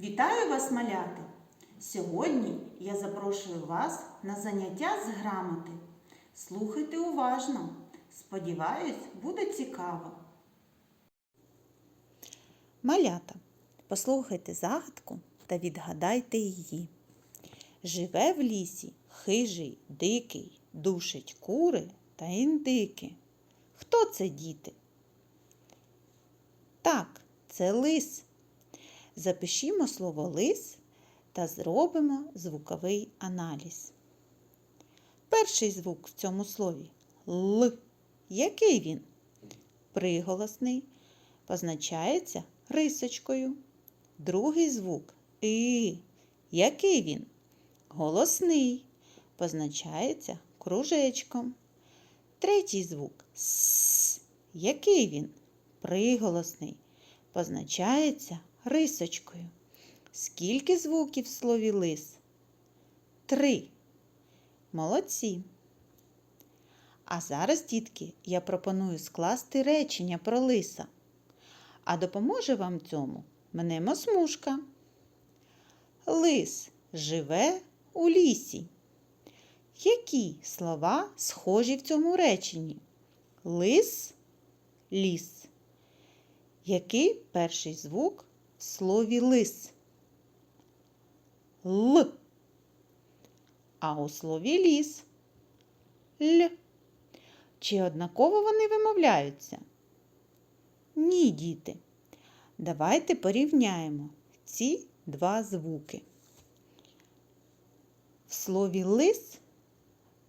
Вітаю вас, малята! Сьогодні я запрошую вас на заняття з грамоти. Слухайте уважно. Сподіваюсь, буде цікаво. Малята, послухайте загадку та відгадайте її. Живе в лісі хижий, дикий, душить кури та індики. Хто це діти? Так, це лис. Запишімо слово лис та зробимо звуковий аналіз. Перший звук в цьому слові Л. Який він? Приголосний позначається рисочкою. Другий звук И. Який він? Голосний позначається кружечком. Третій звук С. Який він? Приголосний позначається рисочкою. Скільки звуків в слові лис? Три. Молодці. А зараз, дітки, я пропоную скласти речення про лиса. А допоможе вам цьому мене мосмушка. Лис живе у лісі. Які слова схожі в цьому реченні? Лис, ліс. Який перший звук слові лис? Л. А у слові ліс Л. Чи однаково вони вимовляються? Ні, діти. Давайте порівняємо ці два звуки. В слові лис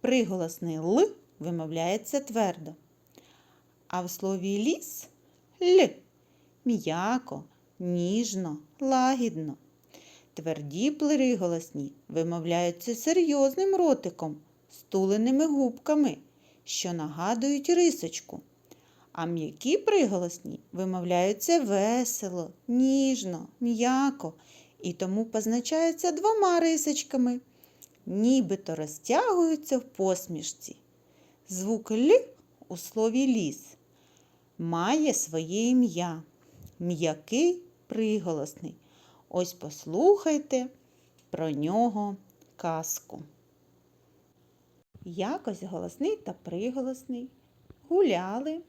приголосний Л вимовляється твердо, а в слові ліс Л м'яко, ніжно, лагідно. Тверді приголосні вимовляються серйозним ротиком, стуленими губками, що нагадують рисочку. А м'які приголосні вимовляються весело, ніжно, м'яко і тому позначаються двома рисочками, нібито розтягуються в посмішці. Звук Л у слові ліс має своє ім'я, м'який приголосний. Ось послухайте про нього казку. Якось голосний та приголосний гуляли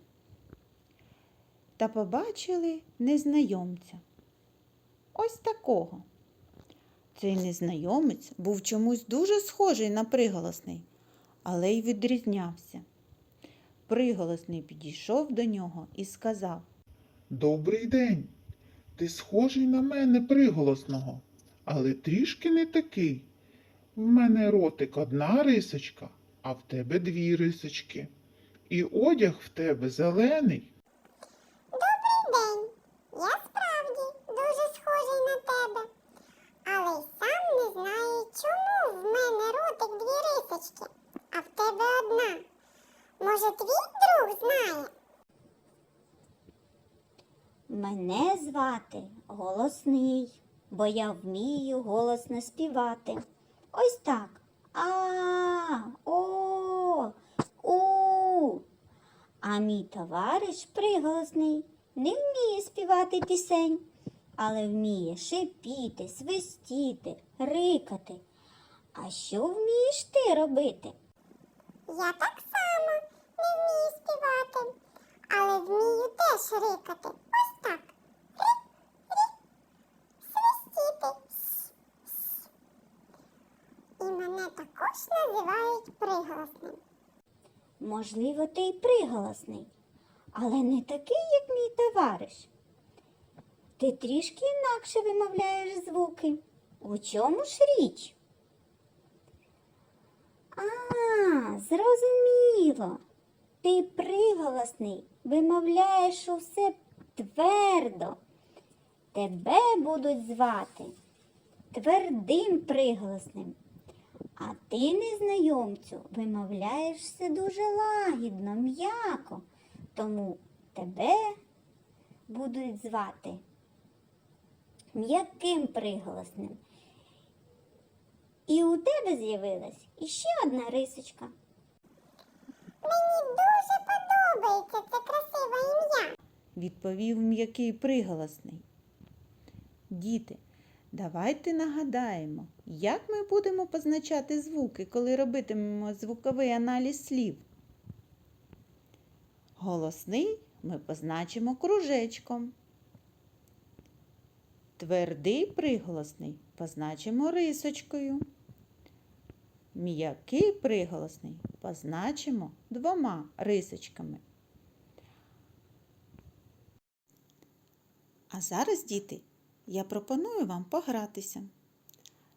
та побачили незнайомця. Ось такого. Цей незнайомець був чомусь дуже схожий на приголосний, але й відрізнявся. Приголосний підійшов до нього і сказав Добрий день. Ти схожий на мене приголосного, але трішки не такий. В мене ротик одна рисочка, а в тебе дві рисочки. І одяг в тебе зелений. Добрий день. Я справді дуже схожий на тебе. Але сам не знаю, чому в мене ротик дві рисочки, а в тебе одна. Може, твій друг знає? Мене звати голосний, бо я вмію голосно співати. Ось так. А, о, у. А мій товариш приголосний не вміє співати пісень, але вміє шипіти, свистіти, рикати. А що вмієш ти робити? Я так само не вмію співати, але вмію теж рикати. Ось так. Рик, рик, свистіти. С, с. І мене також називають приголосним. Можливо, ти й приголосний, але не такий, як мій товариш. Ти трішки інакше вимовляєш звуки. У чому ж річ? А, зрозуміло. Ти приголосний, вимовляєш усе твердо. Тебе будуть звати твердим приголосним. А ти, незнайомцю, вимовляєш все дуже лагідно, м'яко, тому тебе будуть звати м'яким приголосним. І у тебе з'явилась іще одна рисочка. Мені дуже подобається це красиве ім'я. відповів м'який приголосний. Діти, Давайте нагадаємо, як ми будемо позначати звуки, коли робитимемо звуковий аналіз слів. Голосний ми позначимо кружечком. Твердий приголосний позначимо рисочкою. М'який приголосний позначимо двома рисочками. А зараз, діти, я пропоную вам погратися.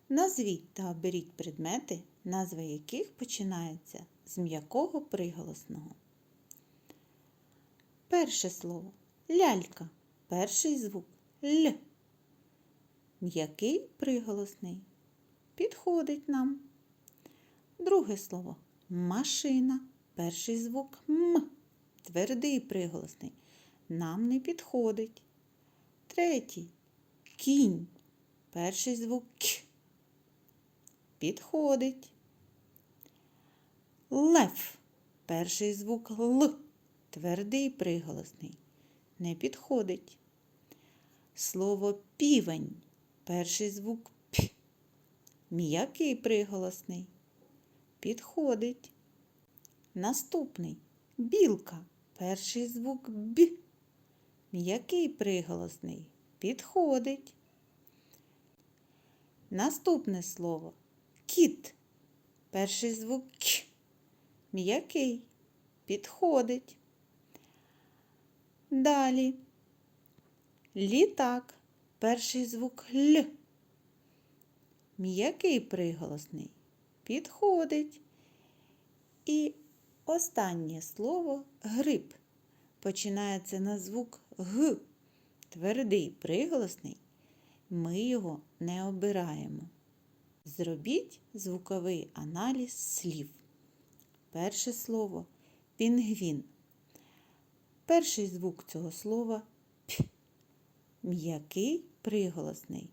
Назвіть та оберіть предмети, назви яких починаються з м'якого приголосного. Перше слово лялька. Перший звук Л. М'який приголосний. Підходить нам. Друге слово машина. Перший звук М. Твердий приголосний. Нам не підходить. Третій кінь. Перший звук К. Підходить. Лев. Перший звук Л. Твердий приголосний. Не підходить. Слово півень. Перший звук П. М'який приголосний. Підходить. Наступний білка. Перший звук Б. М'який приголосний. Підходить. Наступне слово кіт. Перший звук К. М'який. Підходить. Далі. Літак. Перший звук Л. М'який приголосний. Підходить. І останнє слово гриб. Починається на звук Г. Твердий приголосний. Ми його не обираємо. Зробіть звуковий аналіз слів. Перше слово пінгвін. Перший звук цього слова П. М'який приголосний.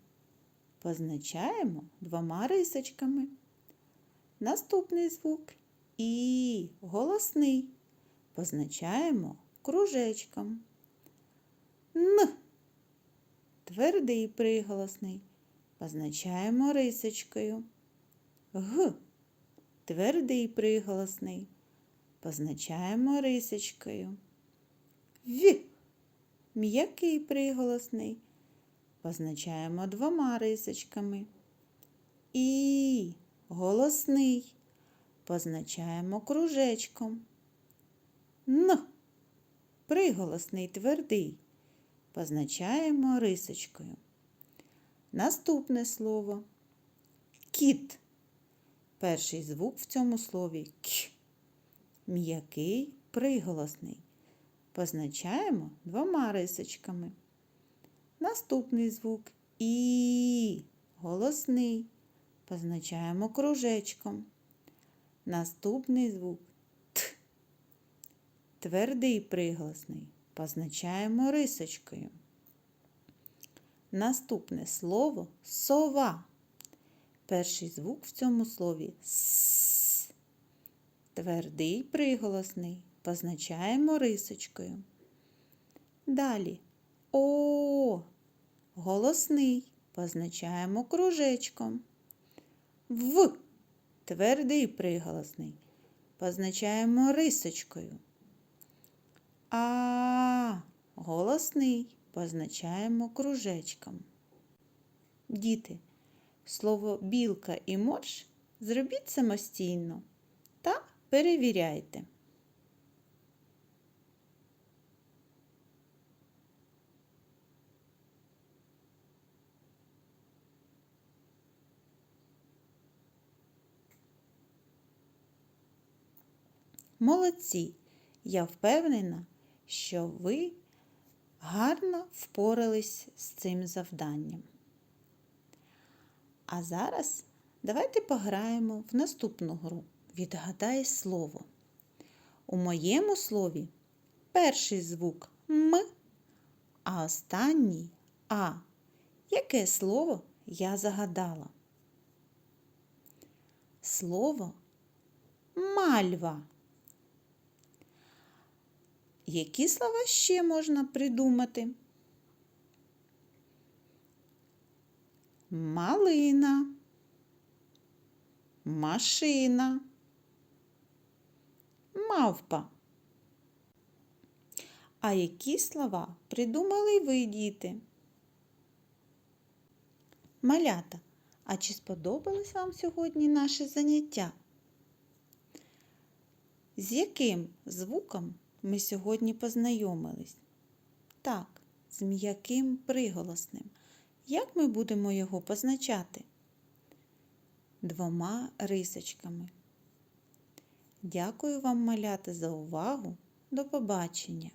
Позначаємо двома рисочками. Наступний звук І. Голосний. Позначаємо кружечком. Н. Твердий приголосний. Позначаємо рисочкою. Г. Твердий приголосний. Позначаємо рисочкою. В. М'який приголосний. Позначаємо двома рисочками. І. Голосний. Позначаємо кружечком. Н. Приголосний твердий. Позначаємо рисочкою. Наступне слово кіт. Перший звук в цьому слові К. М'який приголосний. Позначаємо двома рисочками. Наступний звук І. Голосний. Позначаємо кружечком. Наступний звук Т. Твердий приголосний. Позначаємо рисочкою. Наступне слово сова. Перший звук в цьому слові С. Твердий приголосний. Позначаємо рисочкою. Далі О. Голосний. Позначаємо кружечком. В. Твердий приголосний. Позначаємо рисочкою. А. Голосний. Позначаємо кружечком. Діти, слово білка і морж зробіть самостійно та перевіряйте. Молодці! Я впевнена, що ви гарно впорались з цим завданням. А зараз давайте пограємо в наступну гру. Відгадай слово. У моєму слові перший звук М, а останній А. Яке слово я загадала? Слово мальва. Які слова ще можна придумати? малина, машина, мавпа. А які слова придумали ви, діти? Малята, а чи сподобалось вам сьогодні наше заняття? З яким звуком ми сьогодні познайомились? Так, з м'яким приголосним. Як ми будемо його позначати? Двома рисочками. Дякую вам, малята, за увагу. До побачення!